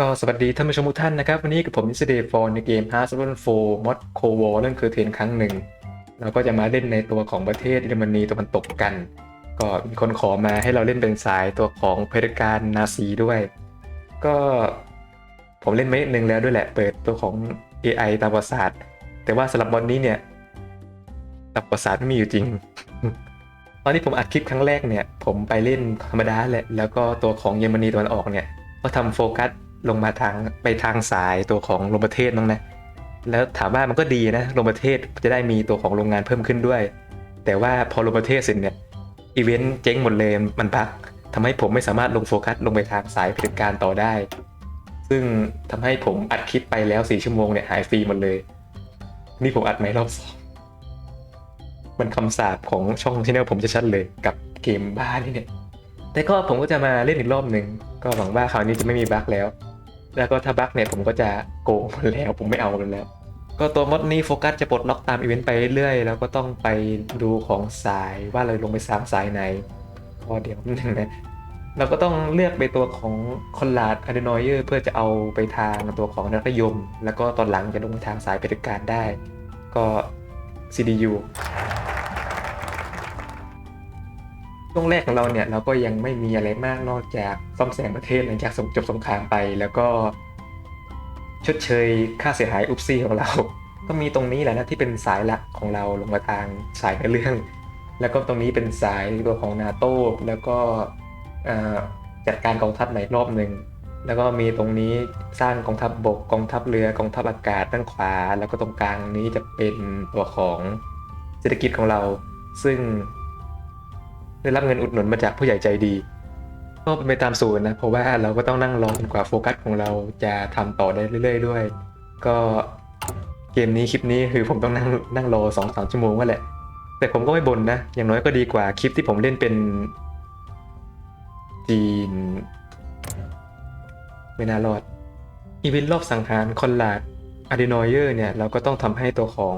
ก็สวัสดีท่านผู้ชมทุกท่านนะครับ วันนี้กับผมนิสเดย์ฟอร์ในเกม Hearts of Iron 4 Mod c o w a r นั่นคือเทรนครั้งหนึ่ง เราก็จะมาเล่นในตัวของประเทศเยอรมนีตะวันตกกัน ก็มีคนขอมาให้เราเล่นเป็นสายตัวของเผด็จการนาซีด้วย ก็ผมเล่นไม่หนึ่งแล้วด้วยแหละเปิดตัวของ AI ตามประวัติศาสตร์แต่ว่าสำหรับบอลนี้เนี่ยตามประวัติศาสตร์ไม่มีอยู่จริง ตอนที่ผมอัดคลิปครั้งแรกเนี่ย ผมไปเล่นธรรมดาแหละแล้วก็ตัวของเยอรมนีตะวันออกเนี่ยเขาทำโฟกัส ลงมาทางไปทางสายตัวของลงประเทศมั้งนะ แล้วถามว่ามันก็ดีนะลงประเทศจะได้มีตัวของโรงงานเพิ่มขึ้นด้วย แต่ว่าพอลงประเทศเสร็จเนี่ยอีเวนต์เจ๊งหมดเลยมันบักทำให้ผมไม่สามารถลงโฟกัสลงไปทางสายผลิตการต่อได้ ซึ่งทำให้ผมอัดคลิปไปแล้ว4ชั่วโมงเนี่ยหายฟรีหมดเลย นี่ผมอัดไหมรอบสองมันคำสาปของช่องที่แนลผมจะชัดเลยกับเกมบ้านี่เนี่ยแต่ก็ผมก็จะมาเล่นอีกรอบหนึ่งก็หวังว่าคราวนี้จะไม่มีบั๊กแล้ว แล้วก็ถ้าบั๊กเนี่ยผมก็จะโกงมันแล้วผมไม่เอากันแล้ว ก็ตัวมดนี้โฟกัสจะปลดล็อกตามอีเวนต์ไปเรื่อยๆ แล้วก็ต้องไปดูของสายว่าเราลงไปสามสายไหนก็เดี๋ยวนึงนะเราก็ต้องเลือกไปตัวของคอนลาดอะเดนอยเออร์เพื่อจะเอาไปทางตัวของนักยม แล้วก็ตอนหลังจะลงไปทางสายปฏิการได้ ก็ CDU ช่วงแรกของเราเนี่ยเราก็ยังไม่มีอะไรมากนอกจากซ่อมแซมประเทศหลังจากจบสงครามไป แล้วก็ชดเชยค่าเสียหายอุปซี่ของเรา ก็มีตรงนี้แหละนะที่เป็นสายหลักของเราลงมาทางสายในเรื่อง แล้วก็ตรงนี้เป็นสายตัวของนาโต้แล้วก็จัดการกองทัพใหม่รอบหนึ่งแล้วก็มีตรงนี้สร้างกองทัพบบกกองทัพเรือกองทัพอากาศด้านขวา แล้วก็ตรงกลางนี้จะเป็นตัวของเศรษฐกิจของเรา ซึ่ง ได้รับเงินอุดหนุนมาจากผู้ใหญ่ใจดี ก็เป็นไปตามสูตรนะ เพราะว่าเราก็ต้องนั่งรอจนกว่าโฟกัสของเราจะทำต่อได้เรื่อย ๆ ด้วย ก็เกมนี้คลิปนี้คือผมต้องนั่งนั่งรอสองสามชั่วโมงว่าแหละ แต่ผมก็ไม่บ่นนะ อย่างน้อยก็ดีกว่าคลิปที่ผมเล่นเป็นจีนไม่น่ารอดอีเวนต์รอบสังหารคอนลาดอะดีนอยเออร์เนี่ยเราก็ต้องทำให้ตัวของ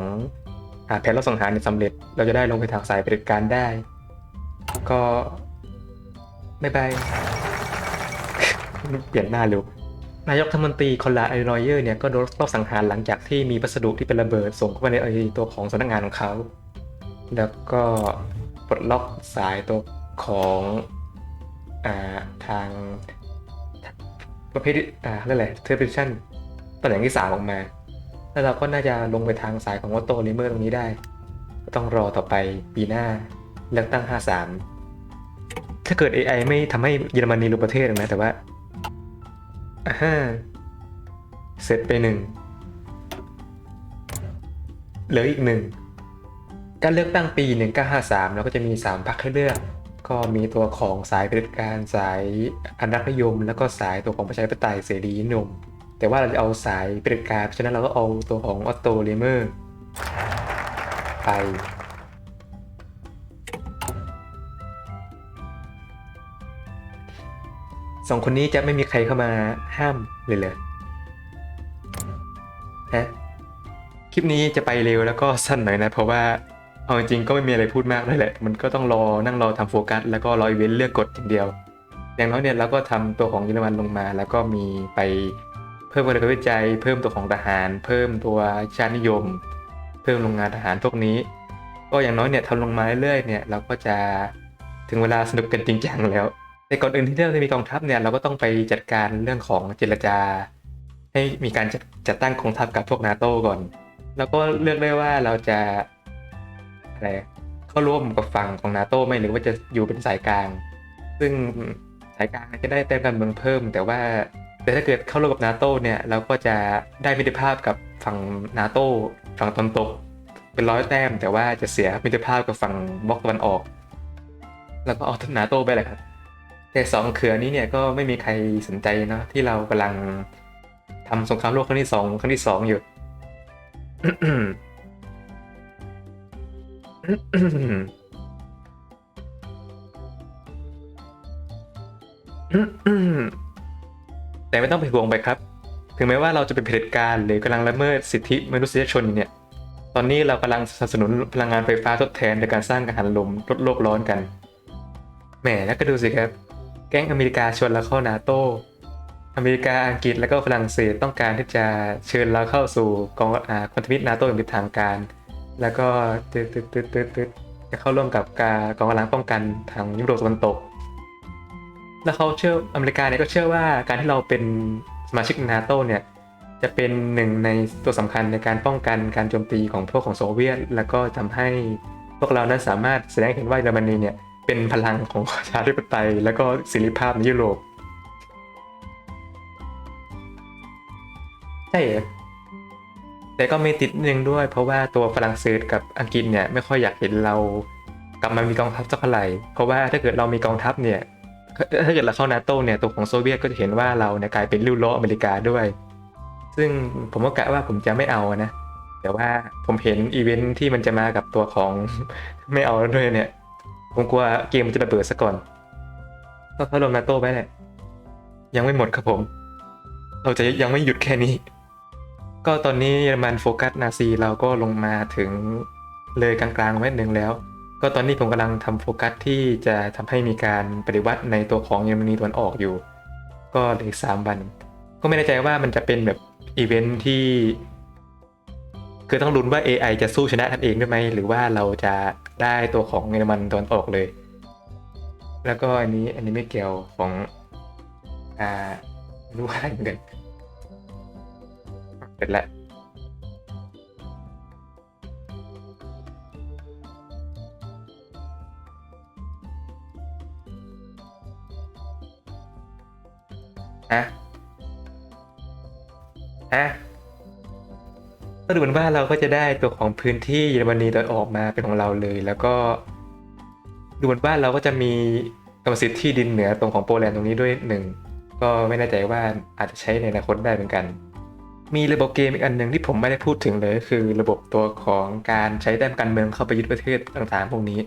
อาแผนรอบสังหารเนี่ยสำเร็จ เราจะได้ลงไปทางสายปฏิบัติการได้ ก็บายบายเปลี่ยนหน้าเร็วนายกรัฐมนตรีคอนลาดไอรอยเยอร์เนี่ยก็โดนรอบสังหารหลังจากที่มีพัสดุที่เป็นระเบิดส่งเข้าไปในไอ้ตัวของสำนักงานของเขา แล้วก็ปลดล็อกสายตัวของอ่าทางประเภทที่อ่าเรียกอะไรเทอร์พิชันตำแหน่งที่สามออกมา แล้วเราก็น่าจะลงไปทางสายของวอตโตลิเมอร์ตรงนี้ได้ ก็ต้องรอต่อไปปีหน้า เลือกตั้ง 53 ถ้าเกิด AI ไม่ทำให้เยอรมนีรู้ประเทศหรอกนะ แต่ว่าอ่าฮเสร็จไปหนึ่งเหลืออีกหนึ่งการเลือกตั้งปี 1953เราก็จะมี 3พรรคให้เลือก ก็มีตัวของสายเผด็จการสายอนุรักษ์นิยม แล้วก็สายตัวของประชาธิปไตยเสรีนิยม แต่ว่าเราจะเอาสายเผด็จการเพราะฉะนั้นเราก็เอาตัวของออตโตเลเมอร์ไป สองคนนี้จะไม่มีใครเข้ามาห้ามเลยเลยฮะคลิปนี้จะไปเร็วแล้วก็สั้นหน่อยนะ เพราะว่าเอาจริงก็ไม่มีอะไรพูดมากเลยแหละ มันก็ต้องรอนั่งรอทำโฟกัส แล้วก็รออีเวนต์เลือกกดอย่างเดียว อย่างน้อยเนี่ยเราก็ทำตัวของเยอรมันลงมา แล้วก็มีไปเพิ่มการวิจัย เพิ่มตัวของทหาร เพิ่มตัวชาตินิยม เพิ่มโรงงานทหารพวกนี้ ก็อย่างน้อยเนี่ยทำลงมาเรื่อยๆเนี่ยเราก็จะถึงเวลาสนุกกันจริงจังแล้ว แต่ก่อนอื่นที่เราจะมีกองทัพเนี่ยเราก็ต้องไปจัดการเรื่องของเจรจา ให้มีการจัดจัดตั้งกองทัพกับพวกนาโต้ก่อน แล้วก็เลือกได้ว่าเราจะอะไรเข้าร่วมกับฝั่งของนาโต้ไหมหรือว่าจะอยู่เป็นสายกลาง ซึ่งสายกลางจะได้แต้มการเมืองเพิ่ม แต่ว่าแต่ถ้าเกิดเข้าร่วมกับนาโต้เนี่ยเราก็จะได้มิตรภาพกับฝั่งนาโต้ฝั่งตะวันตก เป็นร้อยแต้ม แต่ว่าจะเสียมิตรภาพกับฝั่งบล็อกตะวันออก แล้วก็เอานาโต้ไปเลยครับ แต่สองเขือนี้เนี่ยก็ไม่มีใครสนใจเนาะที่เรากำลังทำสงครามโลกครั้งที่สองครั้งที่สองอยู่แต่ไม่ต้องไปห่วงไปครับ ถึงแม้ว่าเราจะเป็นเผด็จการหรือกำลังละเมิดสิทธิมนุษยชนอยู่เนี่ย ตอนนี้เรากำลังสนับสนุนพลังงานไฟฟ้าทดแทนในการสร้างกังหันลมลดโลกร้อนกัน แหมแล้วก็ดูสิครับ แก๊งอเมริกาชวนเราเข้านาโต้อเมริกาอังกฤษและก็ฝรั่งเศสต้องการที่จะเชิญเราเข้าสู่กองอ่าพันธมิตรนาโตอย่างเป็นทางการ แล้วก็ตึ๊ดตึ๊ดตึ๊ดตึ๊ดตึ๊ดจะเข้าร่วมกับการกองกำลังป้องกันทางยุโรปตะวันตก แล้วเขาเชื่ออเมริกาเนี่ยก็เชื่อว่าการที่เราเป็นสมาชิกนาโตเนี่ยจะเป็นหนึ่งในตัวสำคัญในการป้องกันการโจมตีของพวกของโซเวียต แล้วก็ทำให้พวกเรานั้นสามารถแสดงเห็นว่าเยอรมนีเนี่ย เป็นพลังของประชาธิปไตย แล้วก็เสรีภาพในยุโรปใช่แต่ก็มีติดนึงด้วย เพราะว่าตัวฝรั่งเศสกับอังกฤษเนี่ยไม่ค่อยอยากเห็นเรากลับมามีกองทัพสักเท่าไหร่เพราะว่าถ้าเกิดเรามีกองทัพเนี่ย ถ้าเกิดเราเข้านาโตเนี่ยตัวของโซเวียตก็จะเห็นว่าเราเนี่ยกลายเป็นริ้วล้ออเมริกาด้วย ซึ่งผมก็กะว่าผมจะไม่เอานะแต่ว่าผมเห็นอีเวนท์ที่มันจะมากับตัวของไม่เอาด้วยเนี่ย ผมกลัวเกมมันจะระเบิดซะก่อนก็เข้าลงนาโต้ไปแหละ ยังไม่หมดครับผม เราจะยังไม่หยุดแค่นี้ ก็ตอนนี้เยอรมันโฟกัสนาซีเราก็ลงมาถึงเลยกลางๆไว้หนึ่งแล้ว ก็ตอนนี้ผมกำลังทำโฟกัสที่จะทำให้มีการปฏิวัติในตัวของเยอรมนีตะวันออกอยู่ ก็เหลืออกสามวัน ก็ไม่แน่ใจว่ามันจะเป็นแบบอีเวนท์ที่ คือต้องลุ้นว่า AI จะสู้ชนะท่านเองได้ไหมหรือว่าเราจะได้ตัวของเยอรมันตะวันออกเลย แล้วก็อันนี้อันนี้ไม่เกี่ยวของอ่านรู้ว่าอะไรเหมือนกันเสร็จแล้วอะอะ ก็ดูเหมือนว่าเราก็จะได้ตัวของพื้นที่เยอรมนีตอนออกมาเป็นของเราเลย แล้วก็ดูเหมือนว่าเราก็จะมีกรรมสิทธิ์ที่ดินเหนือตรงของโปแลนด์ตรงนี้ด้วยหนึ่งก็ไม่แน่ใจว่าอาจจะใช้ในอนาคตได้เหมือนกัน มีระบบเกมอีกอันหนึ่งที่ผมไม่ได้พูดถึงเลยคือระบบตัวของการใช้แต้มการเมืองเข้าไปยึดประเทศต่างๆ พวกนี้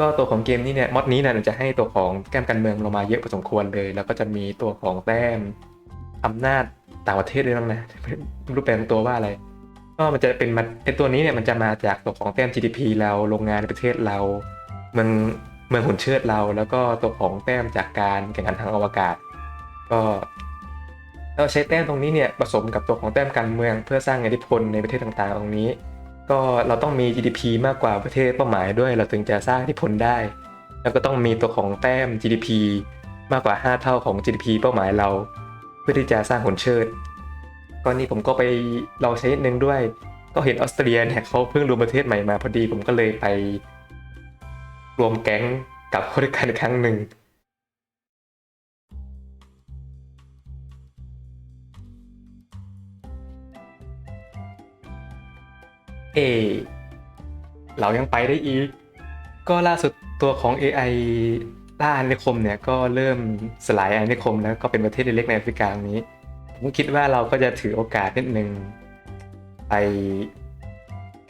ก็ตัวของเกมนี้เนี่ยมอดนี้เนี่ยจะให้ตัวของแต้มการเมืองลงมาเยอะพอสมควรเลย แล้วก็จะมีตัวของแต้มอำนาจต่างประเทศด้วยนะไม่รู้แปลเป็นตัวว่าอะไร ก็มันจะเป็นมันไอตัวนี้เนี่ยมันจะมาจากตัวของแต้ม GDP เราโรงงานในประเทศเราเมืองเมืองหุ่นเชิดเรา แล้วก็ตัวของแต้มจากการแข่งขันทางอวกาศ ก็เราใช้แต้มตรงนี้เนี่ยผสมกับตัวของแต้มการเมืองเพื่อสร้างอิทธิพลในประเทศต่างๆ ตรงนี้ ก็เราต้องมี GDP มากกว่าประเทศเป้าหมายด้วย เราถึงจะสร้างอิทธิพลได้ แล้วก็ต้องมีตัวของแต้ม GDP มากกว่า 5 เท่าของ GDP เป้าหมายเรา เพื่อที่จะสร้างผลเชิด ก็นี่ผมก็ไปเราใช้นิดนึงด้วย ก็เห็นออสเตรเลียเนี่ยเขาเพิ่งรวมประเทศใหม่มาพอดีผมก็เลยไป รวมแก๊งกับเขาด้วยกันครั้งหนึ่งเอเรายังไปได้อีก ก็ล่าสุดตัวของ AI ล่าอาณานิคมเนี่ยก็เริ่มสลายอาณานิคมแล้วก็เป็นประเทศเล็กๆในแอฟริกาตรงนี้ ผมคิดว่าเราก็จะถือโอกาสนิดนึงไป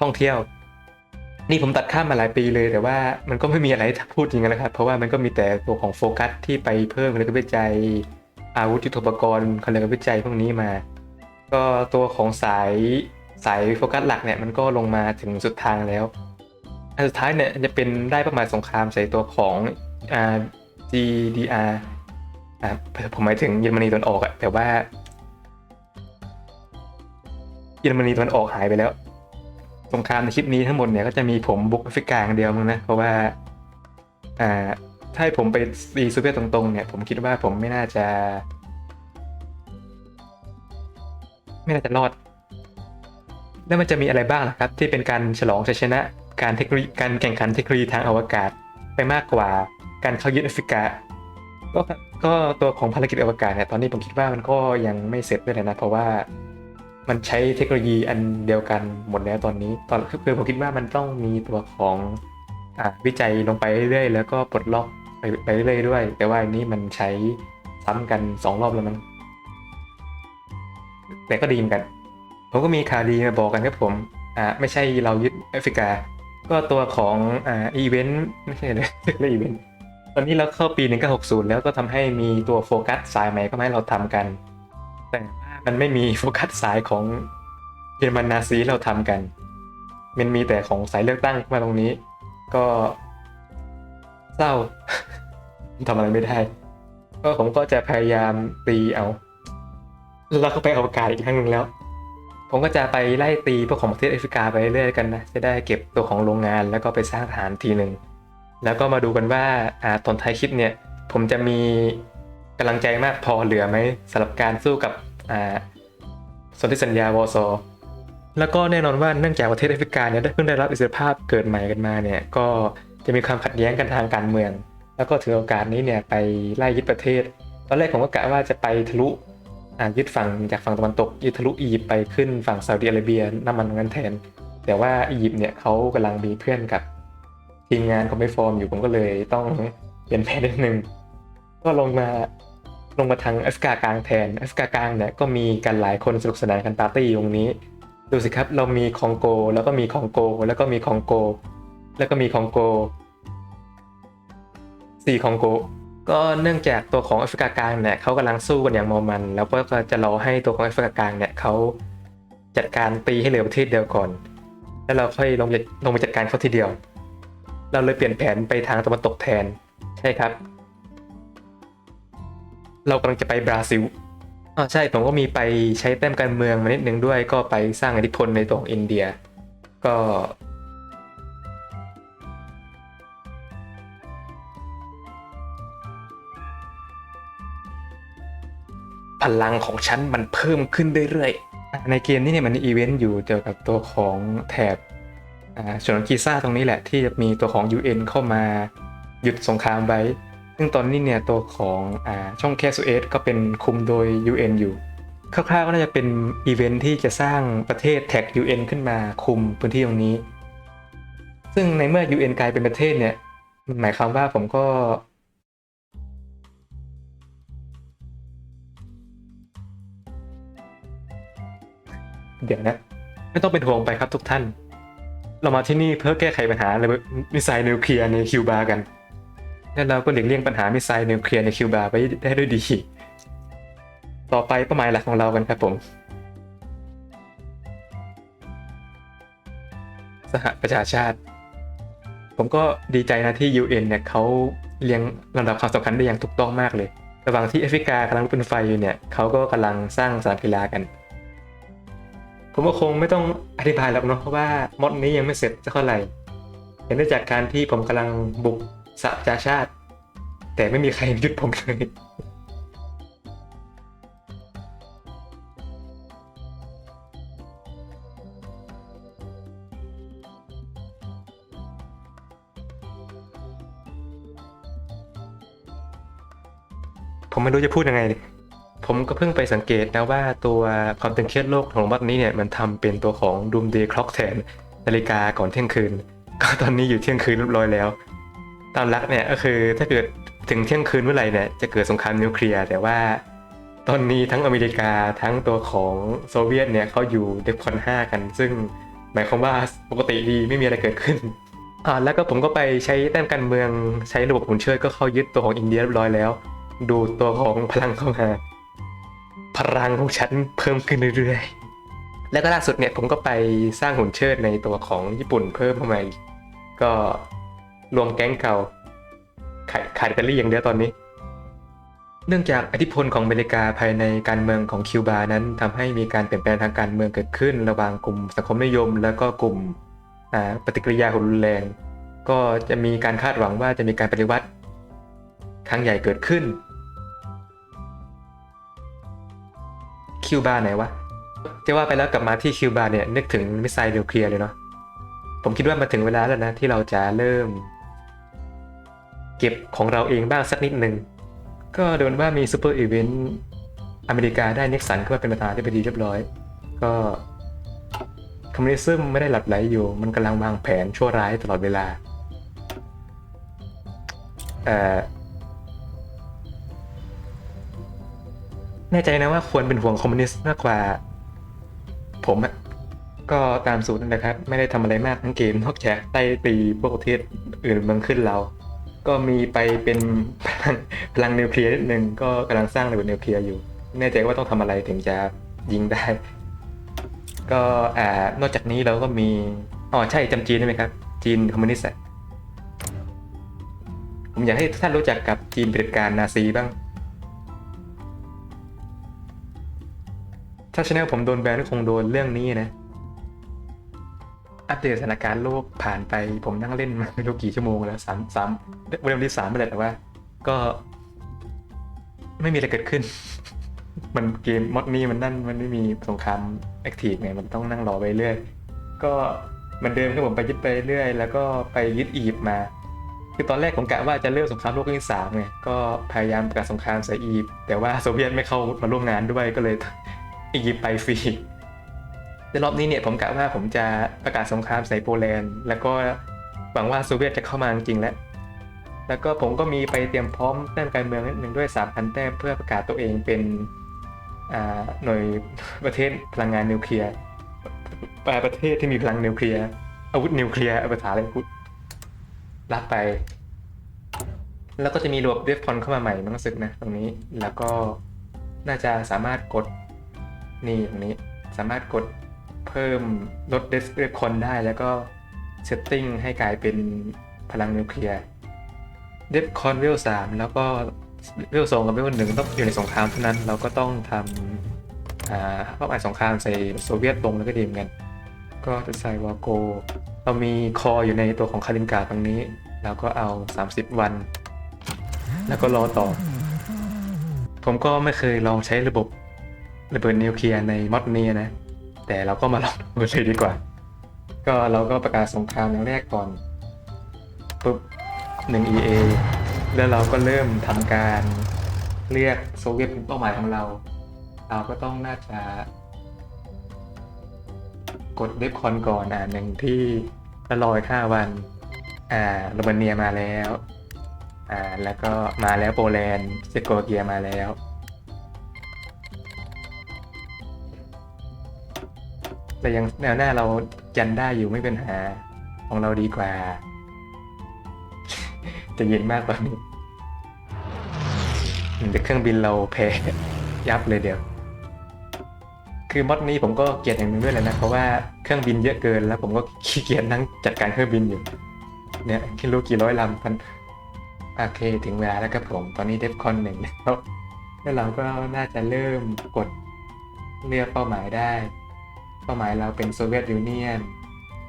ท่องเที่ยว นี่ผมตัดข้ามมาหลายปีเลยแต่ว่ามันก็ไม่มีอะไรพูดจริงๆนะครับ เพราะว่ามันก็มีแต่ตัวของโฟกัสที่ไปเพิ่มการวิจัยอาวุธยุทโธปกรณ์การวิจัยพวกนี้มา ก็ตัวของสายสายโฟกัสหลักเนี่ยมันก็ลงมาถึงสุดทางแล้ว อันสุดท้ายเนี่ยจะเป็นได้ประมาณสงครามใส่ตัวของอ่า GDR อ่าผมหมายถึงเยอรมนีตะวันออกอะแต่ว่า เยอรมนีตะวันออกหายไปแล้ว สงครามในคลิปนี้ทั้งหมดเนี่ยก็จะมีผมบุกแอฟริกาอย่างเดียวมั้งนะ เพราะว่าอ่าถ้าให้ผมไปตีโซเวียตตรงๆเนี่ย ผมคิดว่าผมไม่น่าจะ ไม่น่าจะรอด แล้วมันจะมีอะไรบ้างล่ะครับ ที่เป็นการฉลองชัยชนะ การเทคโนโลยีการแข่งขันเทคโนโลยีทางอวกาศไปมากกว่าการเข้ายึดแอฟริกาก็ก็ตัวของภารกิจอวกาศเนี่ยตอนนี้ผมคิดว่ามันก็ยังไม่เสร็จด้วยนะ เพราะว่า มันใช้เทคโนโลยีอันเดียวกันหมดแล้วตอนนี้ ตอนคือผมคิดว่ามันต้องมีตัวของอวิจัยลงไปเรื่อยๆแล้วก็ปลดล็อกไปไปเรื่อยๆด้วย แต่ว่าอันนี้มันใช้ซ้ำกันสองรอบแล้วมั้งแต่ก็ดีเหมือนกันผมก็มีข่าวดีมาบอกกันครับผมอ่าไม่ใช่เรายึดแอฟริกา ก็ตัวของอ่าอีเวนต์ไม่ใช่เลยเรียกอีเวนต์ตอนนี้เราเข้าปี 1960 แล้วก็ทำให้มีตัวโฟกัสสายใหม่ก็มาให้เราทำกัน แต่ มันไม่มีโฟกัสสายของเยอรมันนาซีเราทำกัน มันมีแต่ของสายเลือกตั้งมาตรงนี้ ก็เศร้าทำอะไรไม่ได้ ก็ผมก็จะพยายามตีเอาแล้วก็ไปอวกาศอีกครั้งหนึ่งแล้ว ผมก็จะไปไล่ตีพวกของประเทศแอฟริกาไปเรื่อยกันนะจะได้เก็บตัวของโรงงานแล้วก็ไปสร้างฐานทีหนึ่งแล้วก็มาดูกันว่าอ่าตอนท้ายคลิปเนี่ย ผมจะมีกำลังใจมากพอเหลือไหมสำหรับการสู้กับ อ่าสนธิสัญญาวอซอแล้วก็แน่นอนว่าเนื่องจากประเทศแอฟริกาเนี่ยได้เพิ่งได้รับอิสรภาพเกิดใหม่กันมาเนี่ยก็จะมีความขัดแย้งกันทางการเมือง แล้วก็ถือโอกาสนี้เนี่ยไปไล่ยึดประเทศ ตอนแรกผมก็กะว่าจะไปทะลุอายึดฝั่งจากฝั่งตะวันตกยึดทะลุอียิปต์ไปขึ้นฝั่งซาอุดิอาระเบียน้ำมันงั้นแทน แต่ว่าอียิปต์เนี่ยเขากำลังมีเพื่อนกับทีมงานของไม่ฟอร์มอยู่ผมก็เลยต้องเปลี่ยนแผนนิดนึงก็ลงมา ลงมาทางแอฟริกากลางแทนแอฟริกากลางเนี่ยก็มีกันหลายคนสนุกสนานกันปาร์ตี้ตรงนี้ ดูสิครับเรามีคองโก แล้วก็มีคองโก แล้วก็มีคองโก แล้วก็มีคองโกสี่คองโก ก็เนื่องจากตัวของแอฟริกากลางเนี่ยเขากำลังสู้กันอย่างมอมัน แล้วก็จะรอให้ตัวของแอฟริกากลางเนี่ยเขาจัดการตีให้เหลือประเทศเดียวก่อน แล้วเราค่อยลงไปลงไปจัดการเขาทีเดียว เราเลยเปลี่ยนแผนไปทางตะวันตกแทน ใช่ครับ เรากำลังจะไปบราซิลอ๋อใช่ผมก็มีไปใช้แต้มการเมืองมานิดนึงด้วย ก็ไปสร้างอิทธิพลในตัวของอินเดีย ก็พลังของฉันมันเพิ่มขึ้นเรื่อยๆ ในเกมนี้เนี่ยมันมีอีเวนต์อยู่เกี่ยวกับตัวของแถบอ่าฉนวนกีซ่าตรงนี้แหละที่จะมีตัวของ UN เข้ามาหยุดสงครามไว้ ซึ่งตอนนี้เนี่ยตัวของอช่องแคสเอสก็เป็นคุมโดย UN อยู่คร่าวๆก็น่าจะเป็นอีเวนท์ที่จะสร้างประเทศแท็ก UN ขึ้นมาคุมพื้นที่ตรงนี้ ซึ่งในเมื่อ UN กลายเป็นประเทศเนี่ย หมายความว่าผมก็ เดี๋ยวนะ ไม่ต้องเป็นห่วงไปครับทุกท่าน เรามาที่นี่เพื่อแก้ไขปัญหาระเบิดมิสไซล์นิวเคลียร์ในคิวบากัน และเราก็หลีกเลี่ยงปัญหามิสไซล์นิวเคลียร์ในคิวบาไปได้ด้วยดี ต่อไปเป้าหมายหลักของเรากันครับผม สหประชาชาติ ผมก็ดีใจนะที่ UN เนี่ยเขาเรียงลำดับความสำคัญได้อย่างถูกต้องมากเลย ระหว่างที่แอฟริกากำลังลุกเป็นไฟอยู่เนี่ยเขาก็กำลังสร้างสนามกีฬากัน ผมก็คงไม่ต้องอธิบายหรอกเนาะเพราะว่ามอดนี้ยังไม่เสร็จสักเท่าไหร่เห็นได้จากการที่ผมกำลังบุก สหประชาชาติ แต่ไม่มีใครหยุดผมเลยผมไม่รู้จะพูดยังไงเลยผมก็เพิ่งไปสังเกตนะว่าตัวความตึงเครียดโลกของบัดนี้เนี่ยมันทำเป็นตัวของ Doomsday Clock แทนนาฬิกาก่อนเที่ยงคืน ก็ตอนนี้อยู่เที่ยงคืนเรียบร้อยแล้ว ตามหลักเนี่ยก็คือถ้าเกิดถึงเที่ยงคืนเมื่อไหร่เนี่ยจะเกิดสงครามนิวเคลียร์แต่ว่าตอนนี้ทั้งอเมริกาทั้งตัวของโซเวียตเนี่ยเขาอยู่เดฟคอน5กัน ซึ่งหมายความว่าปกติดีไม่มีอะไรเกิดขึ้นอ่าแล้วก็ผมก็ไปใช้แต้มการเมืองใช้ระบบหุ่นเชิดก็เข้ายึดตัวของอินเดียเรียบร้อยแล้ว ดูตัวของพลังเข้ามาพลังของฉันเพิ่มขึ้นเรื่อยๆแล้วก็ล่าสุดเนี่ยผมก็ไปสร้างหุ่นเชิดในตัวของญี่ปุ่นเพิ่มเข้ามาอีกก็ รวมแก๊งเก่าขาดขาดอิตาลีอย่างเดียวตอนนี้ เนื่องจากอิทธิพลของอเมริกาภายในการเมืองของคิวบานั้นทำให้มีการเปลี่ยนแปลงทางการเมืองเกิดขึ้น ระหว่างกลุ่มสังคมนิยม แล้วก็กลุ่มปฏิกิริยารุนแรง ก็จะมีการคาดหวังว่าจะมีการปฏิวัติครั้งใหญ่เกิดขึ้น คิวบาไหนวะจะว่าไปแล้วกลับมาที่คิวบาเนี่ยนึกถึงมิสไซล์นิวเคลียร์เลยเนาะผมคิดว่ามาถึงเวลาแล้วนะที่เราจะเริ่ม เก็บของเราเองบ้างสักนิดหนึ่ง ก็โดนว่ามีซูเปอร์อีเวนต์อเมริกาได้นิกสันขึ้นมาเป็นประธานาธิบดีเรียบร้อย ก็คอมมิวนิสต์ไม่ได้หลับไหลอยู่ มันกำลังวางแผนชั่วร้ายตลอดเวลาเอ่อแน่ใจนะว่าควรเป็นห่วงคอมมิวนิสต์มากกว่า ผมอะก็ตามสูตรนะครับ ไม่ได้ทำอะไรมากทั้งเกมนอกจากไล่ตีพวกประเทศอื่นเมืองขึ้นเรา ก็มีไปเป็นพลังพลังนิวเคลียร์นิดนึงก็กำลังสร้างระเบิดนิวเคลียร์อยู่แน่ใจว่าต้องทำอะไรถึงจะยิงได้ ก็อ่านอกจากนี้เราก็มีอ๋อใช่จำจีนได้ไหมครับ จีนคอมมิวนิสต์อะผมอยากให้ท่านรู้จักกับจีนเผด็จการนาซีบ้าง ถ้าชแนลผมโดนแบนก็คงโดนเรื่องนี้นะ อัปเดตสถานการณ์โลกผ่านไปผมนั่งเล่นมาไม่รู้กี่ชั่วโมงแล้วสามสามวันที่สามไปแล้วแต่ว่า ก็ ไม่มีอะไรเกิดขึ้น มันเกมมอดนี้มันนั่นมันไม่มีสงครามแอคทีฟไงมันต้องนั่งรอไปเรื่อย ก็เหมือนเดิมที่ผมไปยึดไปเรื่อย แล้วก็ไปยึดอียิปต์มา คือตอนแรกผมกะว่าจะเริ่มสงครามโลกครั้งที่สามไงก็พยายามประกาศสงครามใส่อียิปต์แต่ว่าโซเวียตไม่เข้ามาร่วมงานด้วยก็เลยอียิปต์ไปฟรี ในรอบนี้เนี่ยผมกะว่าผมจะประกาศสงครามใส่โปแลนด์ แล้วก็หวังว่าโซเวียตจะเข้ามาจริงแล้ว แล้วก็ผมก็มีไปเตรียมพร้อมด้านการเมืองนิดนึงด้วย 3,000 แต้มเพื่อประกาศตัวเองเป็นหน่วยประเทศพลังงานนิวเคลียร์ปประเทศที่มีพลังนิวเคลียร์อาวุธนิวเคลียร์อาภาษาอะไรพูดรับไป แล้วก็จะมีรวบเดฟคอนเข้ามาใหม่มั้งสึกนะ ตรงนี้แล้วก็น่าจะสามารถกดนี่ตรงนี้สามารถกด เพิ่มลดเดฟคอนได้แล้วก็เซตติ้งให้กลายเป็นพลังนิวเคลียร์เดฟคอนเวลสามแล้วก็เวลสองกับเวลหนึ่งต้องอยู่ในสงครามเท่านั้นเราก็ต้องทำอ่าเป้าหมายสงครามใส่โซเวียตลงแล้วก็ดีมกัน ก็จะใส่วาโก เรามีคออยู่ในตัวของคารินกาตรงนี้ แล้วก็เอา 30 วัน แล้วก็รอต่อ ผมก็ไม่เคยลองใช้ระบบระเบิดนิวเคลียร์ในมอดนี้นะ แต่เราก็มาลองดูเลยดีกว่า ก็เราก็ประกาศสงครามอย่างแรกก่อนปุ๊บ1 EA แล้วเราก็เริ่มทำการเรียกโซเวียตเป็นเป้าหมายของเรา เราก็ต้องน่าจะ กดเดฟคอนก่อนอ่าหนึ่งที่ละรอยห้าวัน อ่าโรมาเนียมาแล้ว อ่าแล้วก็มาแล้วโปแลนด์เซโกเกียมาแล้ว แต่ยังแนวหน้าเรายันได้อยู่ไม่เป็นหาของเราดีกว่า จะเย็นมากตอนนี้เดี๋ยวเครื่องบินเราแพ้ยับเลยเดี๋ยว คือมอดนี้ผมก็เกลียดอย่างหนึงด้วยแหละนะเพราะว่าเครื่องบินเยอะเกินแล้วผมก็ขี้เกียจนั่งจัดการเครื่องบินอยู่ เนี่ยคิดรู้กี่ร้อยลำพันโอเคถึงเวลาแล้วครับผม ตอนนี้เดฟคอนหนึ่งแล้วแล้วเราก็น่าจะเริ่มกดเลือกเป้าหมายได้ เป้าหมายเราเป็นโซเวียตยูเนียน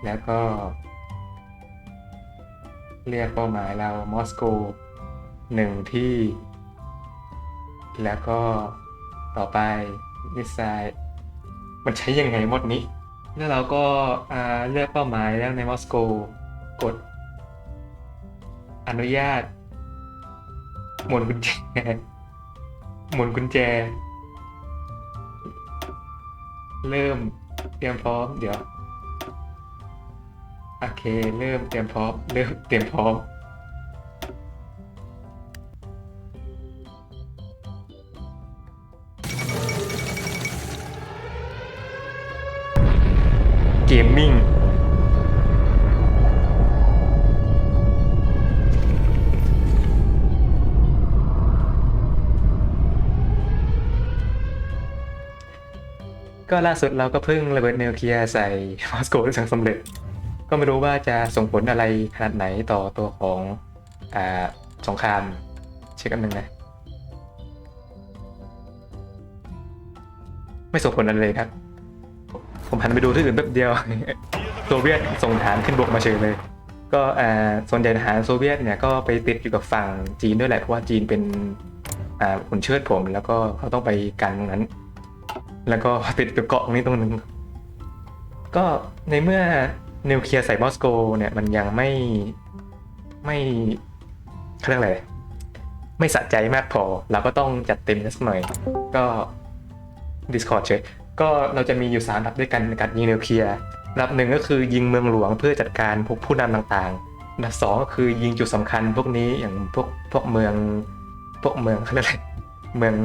แล้วก็ เรียกเป้าหมายเรามอสโกหนึ่งที่ แล้วก็ต่อไปมิสไซล์มันใช้ยังไงมดนี้ แล้วเราก็าเลือกเป้าหมายแล้วในมอสโกกด อนุญาต หมุนกุญแจ หมุนกุญแจ เริ่ม เตรียมพร้อม เดี๋ยว โอเค เริ่มเตรียมพร้อม เริ่มเตรียมพร้อม ก็ล่าสุดเราก็เพิ่งระเบิดนิวเคลียร์ใส่มอสโกได้สำเร็จ ก็ไม่รู้ว่าจะส่งผลอะไรขนาดไหนต่อตัวของอ่าสงครามเช็คอันหนึ่งนะไม่ส่งผลอะไรเลยครับ ผมหันไปดูที่อื่นแป๊บเดียวโซเวียตส่งฐานขึ้นบกมาเฉยเลย ก็อ่าส่วนใหญ่ทหารโซเวียตเนี่ยก็ไปติดอยู่กับฝั่งจีนด้วยแหละเพราะว่าจีนเป็นอ่าขุนเชิดผม แล้วก็เขาต้องไปกันตรงนั้น แล้วก็ติดกับเกาะตรงนี้ตรงนึงก็ในเมื่อนิวเคลียร์ใส่มอสโกเนี่ยมันยังไม่ไม่เขาเรียกอะไรไม่สะใจมากพอ เราก็ต้องจัดเต็มสักหน่อย ก็ Discord เฉยก็เราจะมีอยู่สามระดับด้วยกันในการยิงนิวเคลียร์ระดับหนึ่งก็คือยิงเมืองหลวงเพื่อจัดการพวกผู้นำต่างๆระดับสองก็คือยิงจุดสำคัญพวกนี้อย่างพวกพวกเมืองพวกเมืองเขาเรียกอะไรเมือง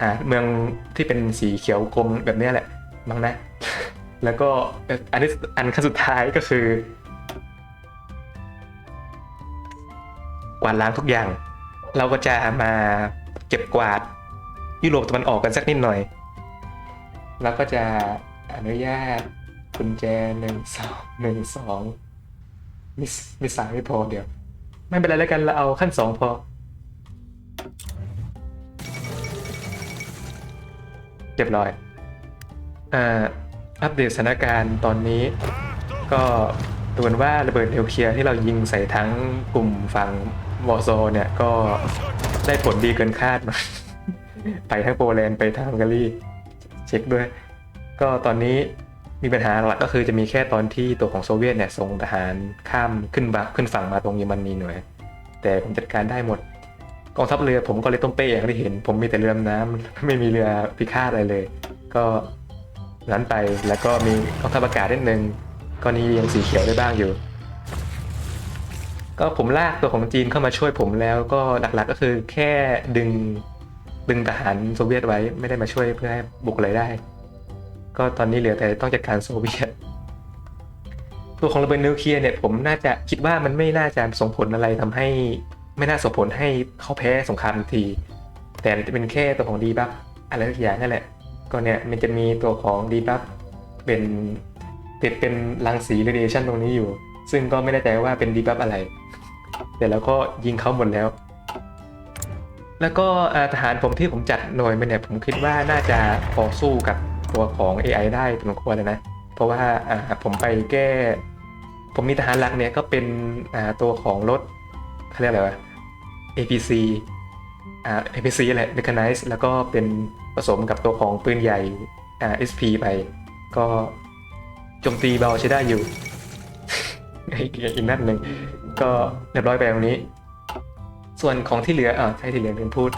อ่าเมืองที่เป็นสีเขียวกลมแบบนี้แหละมั้งนะ แล้วก็อันนี้อันขั้นสุดท้ายก็คือ กวาดล้างทุกอย่าง เราก็จะมาเก็บกวาดยุโรปตะวันออกกันสักนิดหน่อย แล้วก็จะอนุญาตกุญแจหนึ่งสองหนึ่งสองมิสมิสสายไม่พอเดี๋ยว ไม่เป็นไรแล้วกันเราเอาขั้นสองพอ เรียบร้อยอ่าอัปเดตสถานการณ์ตอนนี้ ก็ดูเหมือนว่าระเบิดนิวเคลียร์ที่เรายิงใส่ทั้งกลุ่มฝั่งวอร์โซเนี่ยก็ได้ผลดีเกินคาดไปทั้งโปแลนด์ไปทางฮังการีเช็คด้วย ก็ตอนนี้มีปัญหาหลักก็คือจะมีแค่ตอนที่ตัวของโซเวียตเนี่ยส่งทหารข้ามขึ้นบะขึ้นฝั่งมาตรงเยอรมนีหน่อย แต่ผมจัดการได้หมด กองทัพเรือผมก็เลยต้มเป้อย่างที่เห็น ผมมีแต่เรือดำน้ำไม่มีเรือพิฆาตอะไรเลย ก็นั้นไปแล้วก็มีกองทัพอากาศนิดนึงก็นี่ยังสีเขียวได้บ้างอยู่ ก็ผมลากตัวของจีนเข้ามาช่วยผมแล้วก็หลักๆก็คือแค่ดึงดึงทหารโซเวียตไว้ไม่ได้มาช่วยเพื่อให้บุกอะไรได้ ก็ตอนนี้เหลือแต่ต้องจัดการโซเวียตตัวของระเบิดนิวเคลียร์เนี่ยผมน่าจะคิดว่ามันไม่น่าจะส่งผลอะไรทำให้ ไม่น่าส่งผลให้เขาแพ้สงครามทันที แต่จะเป็นแค่ตัวของดีบัฟอะไรสักอย่างนั่นแหละ ก็เนี่ยมันจะมีตัวของดีบัฟเป็นติดเป็นรังสีเรเอชันตรงนี้อยู่ ซึ่งก็ไม่แน่ใจว่าเป็นดีบัฟอะไร แต่แล้วก็ยิงเขาหมดแล้ว แล้วก็ทหารผมที่ผมจัดหน่วยมาเนี่ยผมคิดว่าน่าจะพอสู้กับตัวของ AI ได้พอสมควรเลยนะ เพราะว่าอ่าผมไปแก้ ผมมีทหารหลักเนี่ยก็เป็นอ่าตัวของรถเขาเรียกอะไรวะ APC อ่า APC แหละ Mechanize แล้วก็เป็นผสมกับตัวของปืนใหญ่อ่า SP ไป ก็โจมตีเบาใช้ได้อยู่ อีกอีกนัดหนึ่งก็เรียบร้อยไปตรงนี้ ส่วนของที่เหลืออ่าใช่ที่เหลือลืมพูด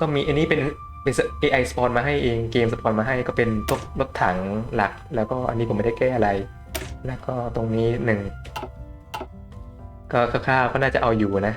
ก็มีอันนี้เป็นเป็น AI สปอนมาให้เองเกมสปอนมาให้ก็เป็นพวกรถถังหลัก แล้วก็อันนี้ผมไม่ได้แก้อะไร แล้วก็ตรงนี้หนึ่งก็คร่าวๆก็น่าจะเอาอยู่นะ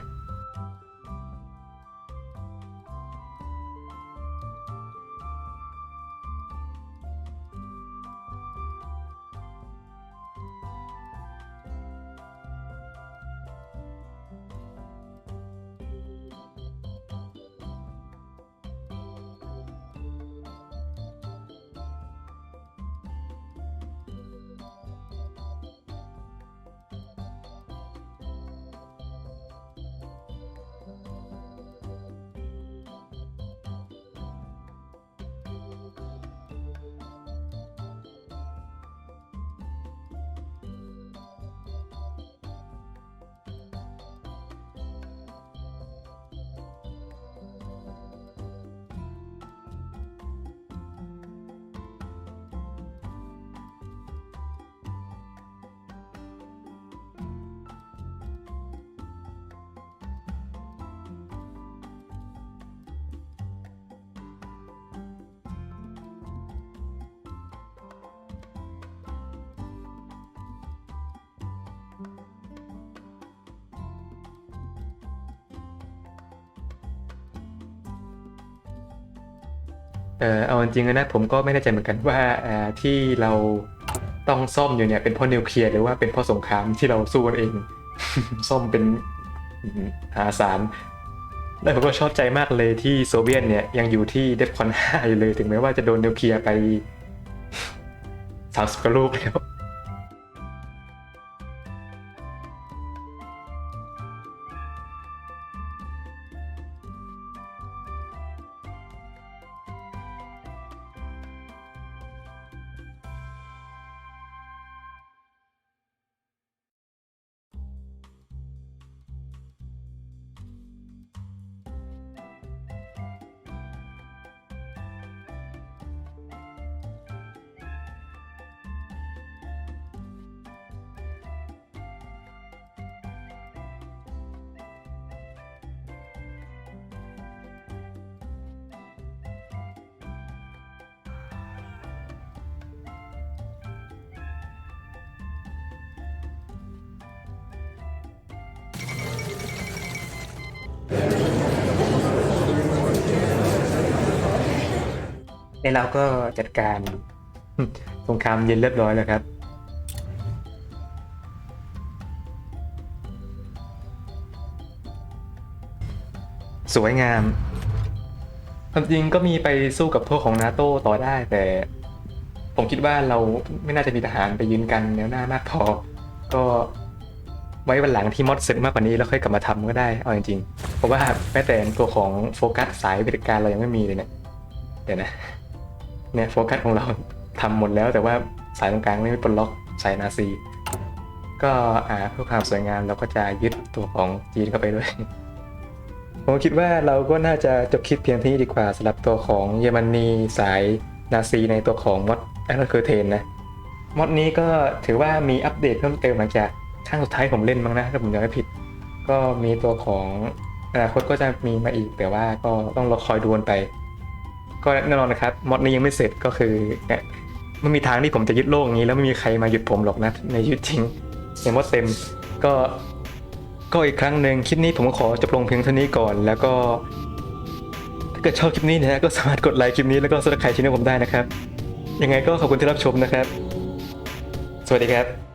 เออเอาจริงๆนะผมก็ไม่แน่ใจเหมือนกันว่าที่เราต้องซ่อมอยู่เนี่ยเป็นเพราะนิวเคลียร์หรือว่าเป็นเพราะสงครามที่เราสู้กันเอง ซ่อมเป็นหาสารแล้วผมก็ชอบใจมากเลยที่โซเวียตเนี่ยยังอยู่ที่เดฟคอน5อยู่เลยถึงแม้ว่าจะโดนนิวเคลียร์ไปสามสิบกว่าลูกแล้ว แล้เราก็จัดการสงครามเย็นเรียบร้อยแล้วครับ สวยงามความจริงก็มีไปสู้กับพวกของนาโต้ต่อได้ แต่ผมคิดว่าเราไม่น่าจะมีทหารไปยืนกันแนวหน้ามากพอ ก็ไว้วันหลังที่มอดเสร็จมากกว่านี้แล้วค่อยกลับมาทำก็ได้ เอาจริงๆ เพราะว่าแม้แต่ตัวของโฟกัสสายบริการเรายังไม่มีเลยเนี่ยเดี๋ยวนะ เนี่ยโฟกัสของเราทำหมดแล้วแต่ว่าสายตรงกลางไม่ปลดล็อกสายนาซี ก็อ่าเพื่อความสวยงามเราก็จะยึดตัวของจีนเข้าไปด้วย ผมคิดว่าเราก็น่าจะจบคลิปเพียงที่นี้ดีกว่าสำหรับตัวของเยอรมนีสายนาซีในตัวของมอดแอนเคอร์เทนนะมอดนี้ก็ถือว่ามีอัปเดตเพิ่มเติมหลังจากข้างสุดท้ายผมเล่นบ้างนะถ้าผมจำไม่ผิด ก็มีตัวของอนาคตก็จะมีมาอีกแต่ว่าก็ต้องรอคอยดูนไป ก็แน่นอนนะครับมอดนี้ยังไม่เสร็จก็คือเนี่ยไม่มีทางที่ผมจะยึดโลกอย่างนี้ แล้วไม่มีใครมาหยุดผมหรอกนะในชีวิตจริงในมอดเต็มก็ก็อีกครั้งหนึ่งคลิปนี้ผมขอจบลงเพียงเท่านี้ก่อน แล้วก็ ถ้าเกิดชอบคลิปนี้นะก็สามารถกดไลค์คลิปนี้แล้วก็สมัครใครช่วยผมได้นะครับ ยังไงก็ขอบคุณที่รับชมนะครับ สวัสดีครับ